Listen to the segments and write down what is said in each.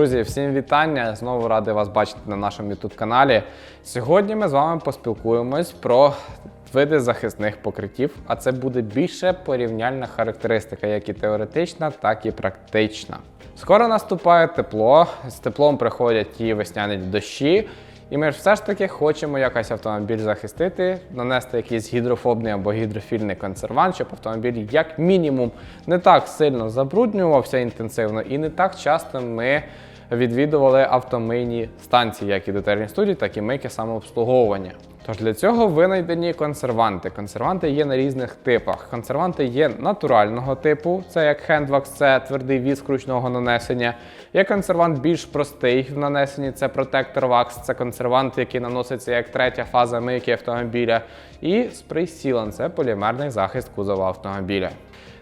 Друзі, всім вітання! Знову радий вас бачити на нашому youtube каналі. Сьогодні ми з вами поспілкуємось про види захисних покриттів, а це буде більше порівняльна характеристика, як і теоретична, так і практична. Скоро наступає тепло, з теплом приходять ті весняні дощі. І ми ж все ж таки хочемо якось автомобіль захистити, нанести якийсь гідрофобний або гідрофільний консервант, щоб автомобіль як мінімум не так сильно забруднювався інтенсивно і не так часто ми відвідували автомийні станції, як і дотерні студії, так і мийки самообслуговування. Тож для цього винайдені консерванти. Консерванти є на різних типах. Консерванти є натурального типу, це як хендвакс, це твердий віск ручного нанесення. Є консервант більш простий в нанесенні, це протектор вакс, це консервант, який наноситься як третя фаза мийки автомобіля. І Sealant – це полімерний захист кузова автомобіля.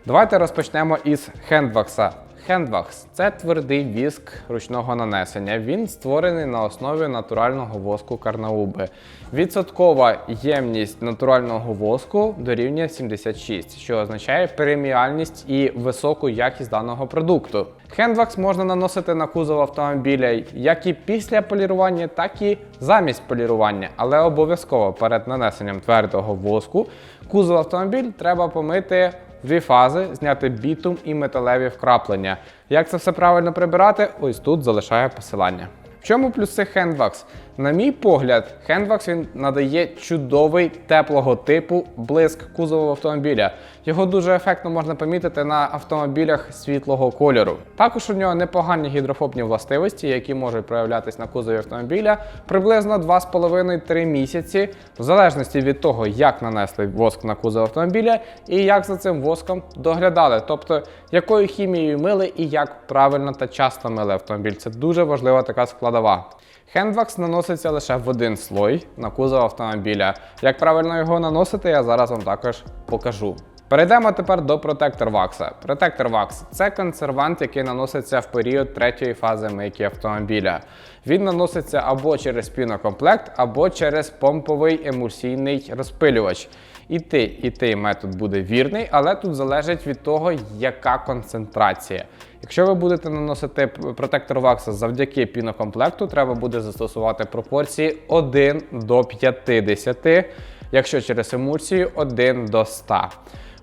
Давайте розпочнемо із хендвакса. Хендвакс це твердий віск ручного нанесення. Він створений на основі натурального воску карнауби. Відсоткова ємність натурального воску дорівнює 76, що означає преміальність і високу якість даного продукту. Хендвакс можна наносити на кузов автомобіля як і після полірування, так і замість полірування, але обов'язково перед нанесенням твердого воску кузов автомобіль треба помити дві фази, зняти бітум і металеві вкраплення. Як це все правильно прибирати? Ось тут залишаю посилання. В чому плюси Handwax? На мій погляд, Handwax він надає чудовий теплого типу блиск кузову автомобіля. Його дуже ефектно можна помітити на автомобілях світлого кольору. Також у нього непогані гідрофобні властивості, які можуть проявлятися на кузові автомобіля приблизно 2,5-3 місяці, в залежності від того, як нанесли воск на кузов автомобіля і як за цим воском доглядали, тобто якою хімією мили і як правильно та часто мили автомобіль. Це дуже важлива така складова. Хендвакс наноситься лише в один слой на кузов автомобіля. Як правильно його наносити, я зараз вам також покажу. Перейдемо тепер до протектор вакса. Протектор вакс це консервант, який наноситься в період третьої фази мийки автомобіля. Він наноситься або через пінокомплект, або через помповий емульсійний розпилювач. І той, і той метод буде вірний, але тут залежить від того, яка концентрація. Якщо ви будете наносити протектор вакса завдяки пінокомплекту, треба буде застосувати пропорції 1 до 50, якщо через емульсію 1 до 100.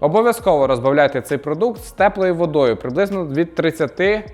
Обов'язково розбавляйте цей продукт з теплою водою приблизно від 30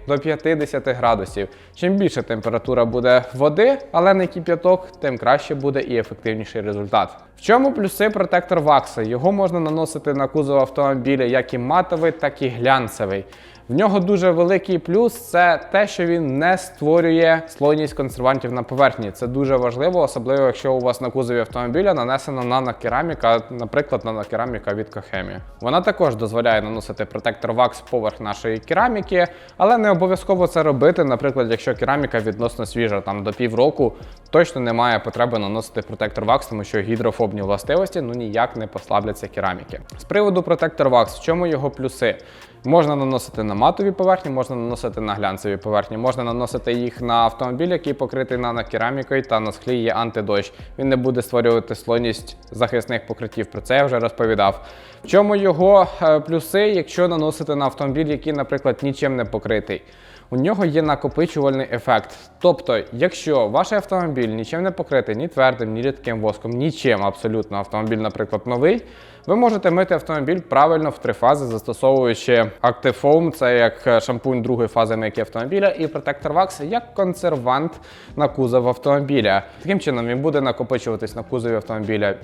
до 50 градусів. Чим більше температура буде води, але не кип'яток, тим краще буде і ефективніший результат. В чому плюси протектор вакса? Його можна наносити на кузов автомобіля як і матовий, так і глянцевий. В нього дуже великий плюс це те, що він не створює слойність консервантів на поверхні. Це дуже важливо, особливо якщо у вас на кузові автомобіля нанесена нанокераміка, наприклад, нанокераміка від Кохемі. Вона також дозволяє наносити протектор вакс поверх нашої кераміки, але не обов'язково це робити. Наприклад, якщо кераміка відносно свіжа, там до півроку, точно немає потреби наносити протектор вакс, тому що гідрофобні властивості ну ніяк не послабляться кераміки. З приводу протектор вакс, в чому його плюси? Можна наносити на матові поверхні, можна наносити на глянцеві поверхні, можна наносити їх на автомобіль, який покритий нанокерамікою та на склі є антидощ. Він не буде створювати слойність захисних покриттів. Про це я вже розповідав. В чому його е, плюси, якщо наносити на автомобіль, який, наприклад, нічим не покритий? У нього є накопичувальний ефект. Тобто, якщо ваш автомобіль нічим не покритий, ні твердим, ні рідким воском, нічим абсолютно автомобіль, наприклад, новий, ви можете мити автомобіль правильно в три фази, застосовуючи Active Foam, це як шампунь другої фази мийки автомобіля, і Protector Wax як консервант на кузов автомобіля. Таким чином він буде накопичуватись на кузові автомобіля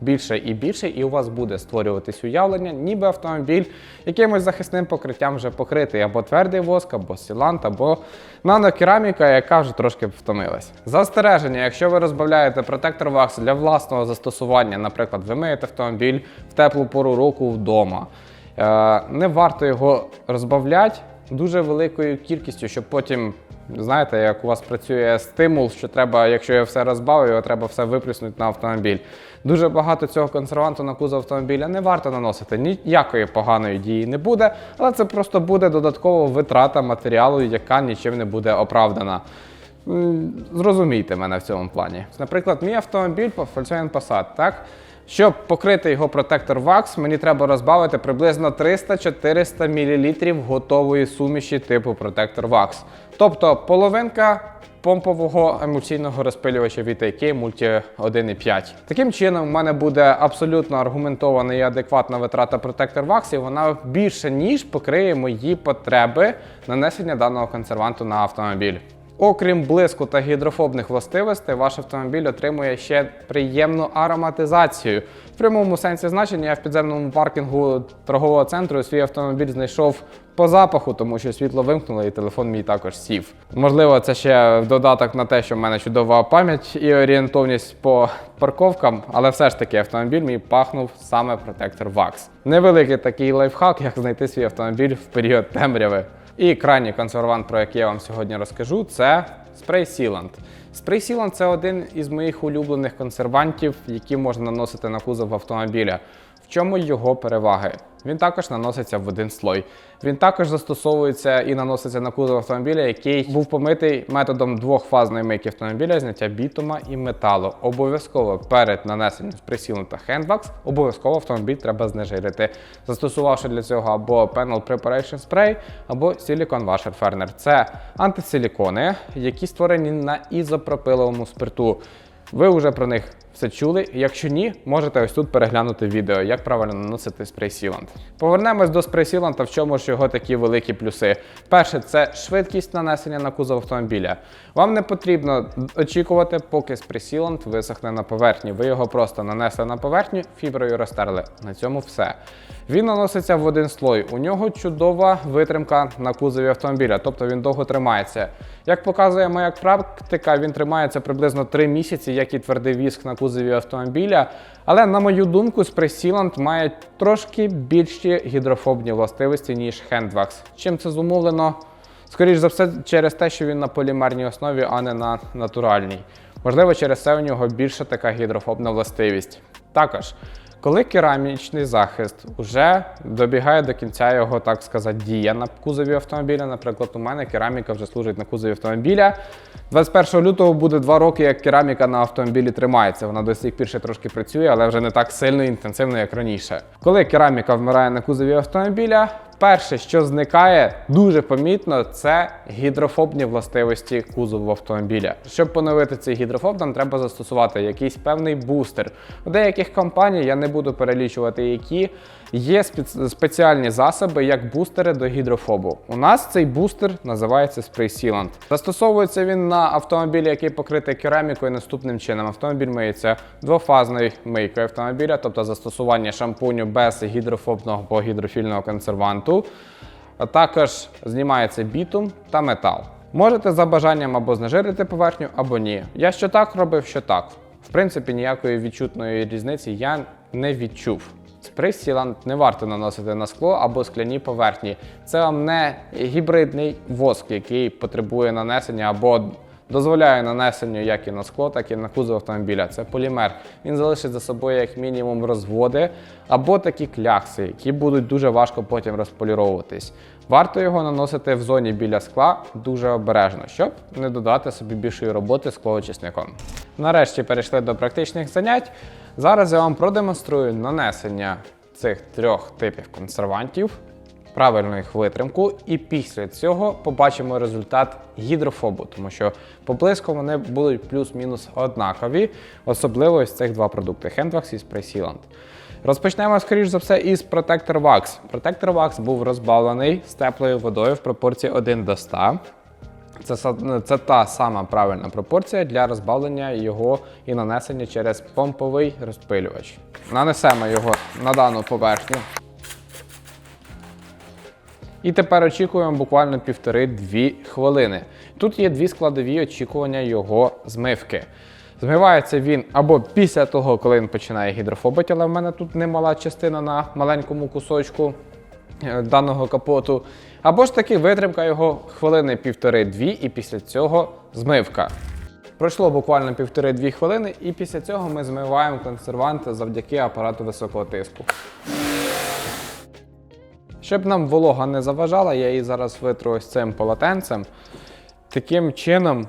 більше і більше, і у вас буде створюватись уявлення, ніби автомобіль якимось захисним покриттям вже покритий або твердий воск, або сілант, або нанокераміка, яка вже трошки втомилась. Застереження, якщо ви розбавляєте протектор вакс для власного застосування, наприклад, ви миєте автомобіль в теплу пору року вдома. Е, Не варто його розбавляти дуже великою кількістю, щоб потім, знаєте, як у вас працює стимул, що треба, якщо я все розбавив, його треба все виплюснути на автомобіль. Дуже багато цього консерванту на кузов автомобіля не варто наносити. Ніякої поганої дії не буде, але це просто буде додаткова витрата матеріалу, яка нічим не буде оправдана. Зрозумійте мене в цьому плані. Наприклад, мій автомобіль Volkswagen Passat, так? Щоб покрити його протектор Wax, мені треба розбавити приблизно 300-400 мл готової суміші типу протектор Wax. Тобто половинка помпового емульсійного розпилювача від IK Multi 1.5. Таким чином, в мене буде абсолютно аргументована і адекватна витрата протектор Wax, і вона більше ніж покриє мої потреби нанесення даного консерванту на автомобіль. Окрім блиску та гідрофобних властивостей, ваш автомобіль отримує ще приємну ароматизацію. В прямому сенсі значення я в підземному паркінгу торгового центру свій автомобіль знайшов по запаху, тому що світло вимкнуло і телефон мій також сів. Можливо, це ще додаток на те, що в мене чудова пам'ять і орієнтовність по парковкам, але все ж таки автомобіль мій пахнув саме протектор Wax. Невеликий такий лайфхак, як знайти свій автомобіль в період темряви. І крайній консервант, про який я вам сьогодні розкажу, це спрей Sealant. Спрей Sealant – це один із моїх улюблених консервантів, які можна наносити на кузов автомобіля. Чому його переваги? Він також наноситься в один слой. Він також застосовується і наноситься на кузов автомобіля, який був помитий методом двохфазної мийки автомобіля, зняття бітума і металу. Обов'язково перед нанесенням спресілу та хендвакс, обов'язково автомобіль треба знежирити, застосувавши для цього або Panel Preparation Spray, або Silicone Washer Ferner. Це антисилікони, які створені на ізопропиловому спирту. Ви вже про них все чули. Якщо ні, можете ось тут переглянути відео, як правильно наносити спрей Sealant. Повернемось до спрей Sealant, в чому ж його такі великі плюси. Перше, це швидкість нанесення на кузов автомобіля. Вам не потрібно очікувати, поки спрей Sealant висохне на поверхні. Ви його просто нанесли на поверхню, фіброю розтерли. На цьому все. Він наноситься в один слой. У нього чудова витримка на кузові автомобіля, тобто він довго тримається. Як показує моя практика, він тримається приблизно 3 місяці, як і твердий віск на кузові автомобіля. Але, на мою думку, Sealant має трошки більші гідрофобні властивості, ніж Handwax. Чим це зумовлено? Скоріше за все, через те, що він на полімерній основі, а не на натуральній. Можливо, через це у нього більша така гідрофобна властивість. Також, коли керамічний захист вже добігає до кінця його, так сказати, дія на кузові автомобіля, наприклад, у мене кераміка вже служить на кузові автомобіля. 21 лютого буде 2 роки, як кераміка на автомобілі тримається. Вона до сих пір ще трошки працює, але вже не так сильно і інтенсивно, як раніше. Коли кераміка вмирає на кузові автомобіля, перше, що зникає дуже помітно, це гідрофобні властивості кузову автомобіля. Щоб поновити цей гідрофоб, нам треба застосувати якийсь певний бустер. У деяких компаній я не буду перелічувати, які є спец- спеціальні засоби як бустери до гідрофобу. У нас цей бустер називається Spray Sealant. Застосовується він на автомобілі, який покритий керамікою наступним чином. Автомобіль миється двофазною мийкою автомобіля, тобто застосування шампуню без гідрофобного або гідрофільного консерванту. А також знімається бітум та метал. Можете за бажанням або знежирити поверхню, або ні. Я що так робив, що так. В принципі, ніякої відчутної різниці я не відчув. Спрей Sealant не варто наносити на скло або скляні поверхні. Це вам не гібридний воск, який потребує нанесення або дозволяє нанесення як і на скло, так і на кузов автомобіля. Це полімер. Він залишить за собою як мінімум розводи або такі клякси, які будуть дуже важко потім розполіровуватись. Варто його наносити в зоні біля скла дуже обережно, щоб не додати собі більшої роботи склоочисником. Нарешті перейшли до практичних занять. Зараз я вам продемонструю нанесення цих трьох типів консервантів, правильну їх витримку, і після цього побачимо результат гідрофобу, тому що по вони будуть плюс-мінус однакові, особливо ось цих два продукти Handwax і Spray Sealant. Розпочнемо, скоріш за все, із Protector Wax. Protector Wax був розбавлений з теплою водою в пропорції 1 до 100. Це, це та сама правильна пропорція для розбавлення його і нанесення через помповий розпилювач. Нанесемо його на дану поверхню. І тепер очікуємо буквально півтори-дві хвилини. Тут є дві складові очікування його змивки. Змивається він або після того, коли він починає гідрофобити, але в мене тут немала частина на маленькому кусочку е, даного капоту. Або ж таки витримка його хвилини півтори-дві, і після цього змивка. Пройшло буквально півтори-дві хвилини, і після цього ми змиваємо консервант завдяки апарату високого тиску. Щоб нам волога не заважала, я її зараз витру ось цим полотенцем. Таким чином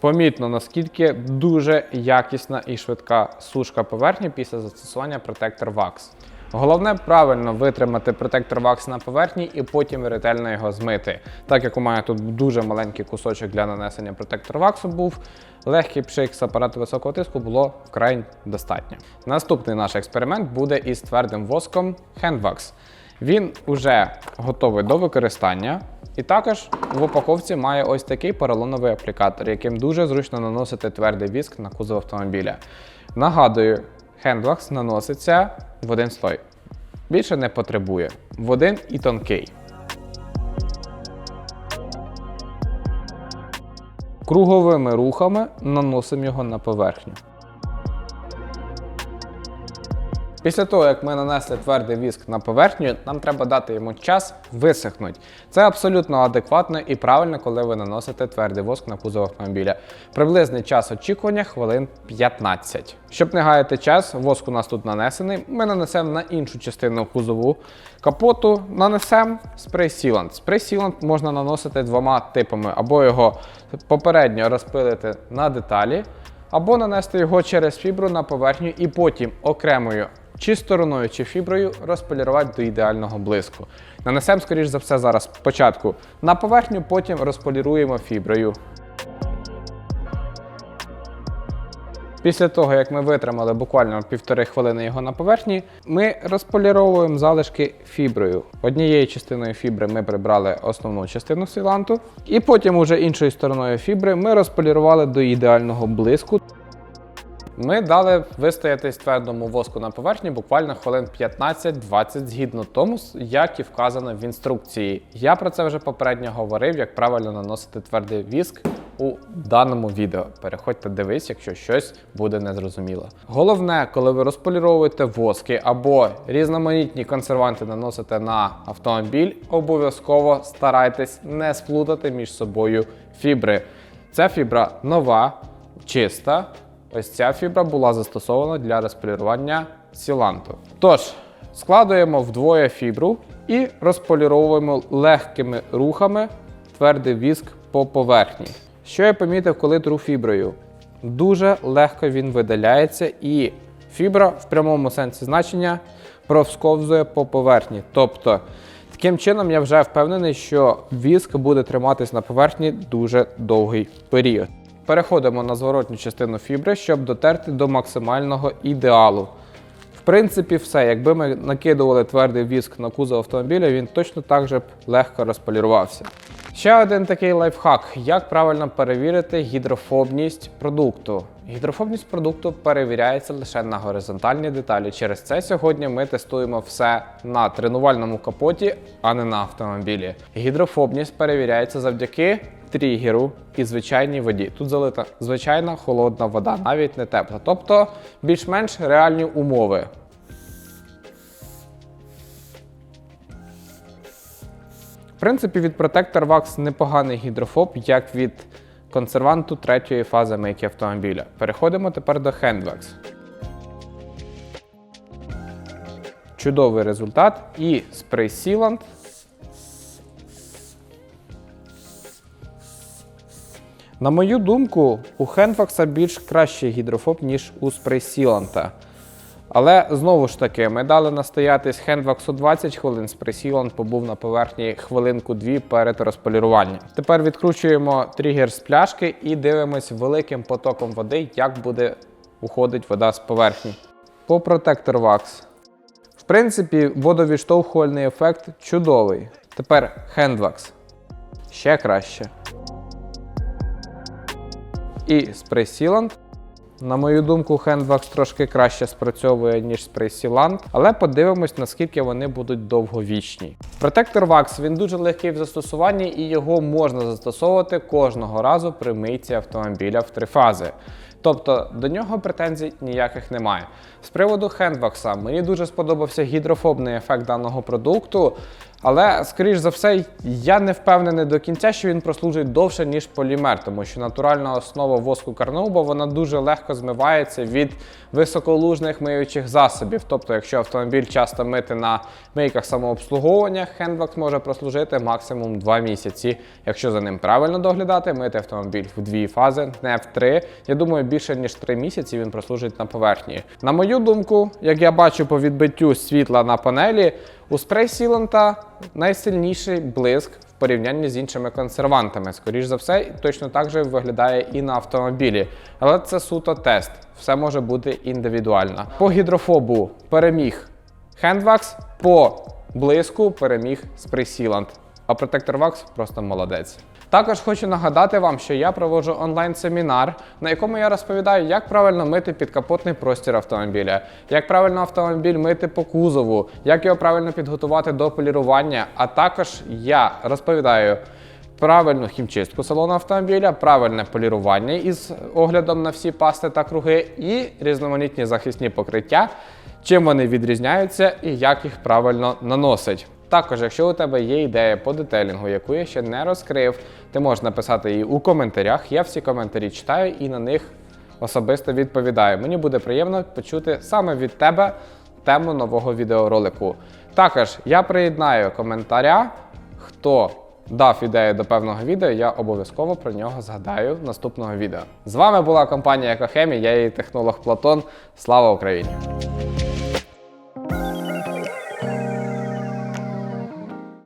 помітно, наскільки дуже якісна і швидка сушка поверхні після застосування протектор Wax. Головне правильно витримати протектор Wax на поверхні і потім ретельно його змити. Так як у мене тут дуже маленький кусочок для нанесення протектор Wax був, легкий пшик з апарату високого тиску було вкрай достатньо. Наступний наш експеримент буде із твердим воском HandWax. Він уже готовий до використання. І також в упаковці має ось такий поролоновий аплікатор, яким дуже зручно наносити твердий віск на кузов автомобіля. Нагадую, хендвакс наноситься в один слой. Більше не потребує. В один і тонкий. Круговими рухами наносимо його на поверхню. Після того, як ми нанесли твердий віск на поверхню, нам треба дати йому час висохнути. Це абсолютно адекватно і правильно, коли ви наносите твердий воск на кузов автомобіля. Приблизний час очікування хвилин 15. Щоб не гаяти час, воск у нас тут нанесений. Ми нанесемо на іншу частину кузову капоту, нанесемо спрей сілант. Спрей сілант можна наносити двома типами, або його попередньо розпилити на деталі, або нанести його через фібру на поверхню і потім окремою чи стороною, чи фіброю розполірувати до ідеального блиску. Нанесемо, скоріш за все, зараз спочатку на поверхню, потім розполіруємо фіброю. Після того, як ми витримали буквально півтори хвилини його на поверхні, ми розполіровуємо залишки фіброю. Однією частиною фібри ми прибрали основну частину силанту, і потім уже іншою стороною фібри ми розполірували до ідеального блиску. Ми дали вистоятись твердому воску на поверхні буквально хвилин 15-20 згідно тому, як і вказано в інструкції. Я про це вже попередньо говорив, як правильно наносити твердий віск у даному відео. Переходьте дивись, якщо щось буде незрозуміло. Головне, коли ви розполіровуєте воски або різноманітні консерванти наносите на автомобіль, обов'язково старайтесь не сплутати між собою фібри. Ця фібра нова, чиста. Ось ця фібра була застосована для розполірування сіланту. Тож, складуємо вдвоє фібру і розполіровуємо легкими рухами твердий віск по поверхні. Що я помітив, коли тру фіброю? Дуже легко він видаляється, і фібра в прямому сенсі значення провсковзує по поверхні. Тобто, таким чином я вже впевнений, що віск буде триматись на поверхні дуже довгий період. Переходимо на зворотню частину фібри, щоб дотерти до максимального ідеалу. В принципі, все. Якби ми накидували твердий віск на кузов автомобіля, він точно так же б легко розполірувався. Ще один такий лайфхак: як правильно перевірити гідрофобність продукту. Гідрофобність продукту перевіряється лише на горизонтальні деталі. Через це сьогодні ми тестуємо все на тренувальному капоті, а не на автомобілі. Гідрофобність перевіряється завдяки тригеру і звичайній воді. Тут залита звичайна холодна вода, навіть не тепла. Тобто більш-менш реальні умови. Принципі, від Protector Wax непоганий гідрофоб, як від консерванту третьої фази мийки автомобіля. Переходимо тепер до HandWax. Чудовий результат і спрей Sealant. На мою думку, у HandWax більш кращий гідрофоб, ніж у спрей Sealant. Але знову ж таки, ми дали настоятись хендваксу 20 хвилин, спресілант побув на поверхні хвилинку-дві перед розполіруванням. Тепер відкручуємо тригер з пляшки і дивимось великим потоком води, як буде уходить вода з поверхні. По протектор вакс. В принципі, водовідштовхувальний ефект чудовий. Тепер хендвакс. Ще краще. І спресілант. На мою думку, HandWax трошки краще спрацьовує, ніж спрей Sealant, але подивимось, наскільки вони будуть довговічні. Протектор Wax він дуже легкий в застосуванні і його можна застосовувати кожного разу при мийці автомобіля в три фази. Тобто до нього претензій ніяких немає. З приводу хендвакса, мені дуже сподобався гідрофобний ефект даного продукту. Але, скоріш за все, я не впевнений до кінця, що він прослужить довше, ніж полімер, тому що натуральна основа воску карнауба вона дуже легко змивається від високолужних миючих засобів. Тобто, якщо автомобіль часто мити на мийках самообслуговування, хендвакс може прослужити максимум 2 місяці. Якщо за ним правильно доглядати, мити автомобіль в дві фази, не в три. Я думаю, більше ніж 3 місяці він прослужить на поверхні. На мою думку, як я бачу по відбиттю світла на панелі, у спрей сіланта найсильніший блиск в порівнянні з іншими консервантами. Скоріш за все, точно так же виглядає і на автомобілі. Але це суто тест. Все може бути індивідуально. По гідрофобу переміг Хендвакс, по блиску переміг спрей сілант. А Protector Wax просто молодець. Також хочу нагадати вам, що я проводжу онлайн-семінар, на якому я розповідаю, як правильно мити підкапотний простір автомобіля, як правильно автомобіль мити по кузову, як його правильно підготувати до полірування. А також я розповідаю правильну хімчистку салону автомобіля, правильне полірування із оглядом на всі пасти та круги і різноманітні захисні покриття, чим вони відрізняються і як їх правильно наносить. Також, якщо у тебе є ідея по детелінгу, яку я ще не розкрив, ти можеш написати її у коментарях. Я всі коментарі читаю і на них особисто відповідаю. Мені буде приємно почути саме від тебе тему нового відеоролику. Також я приєднаю коментаря, хто дав ідею до певного відео, я обов'язково про нього згадаю наступного відео. З вами була компанія Екохемі, я її технолог Платон. Слава Україні!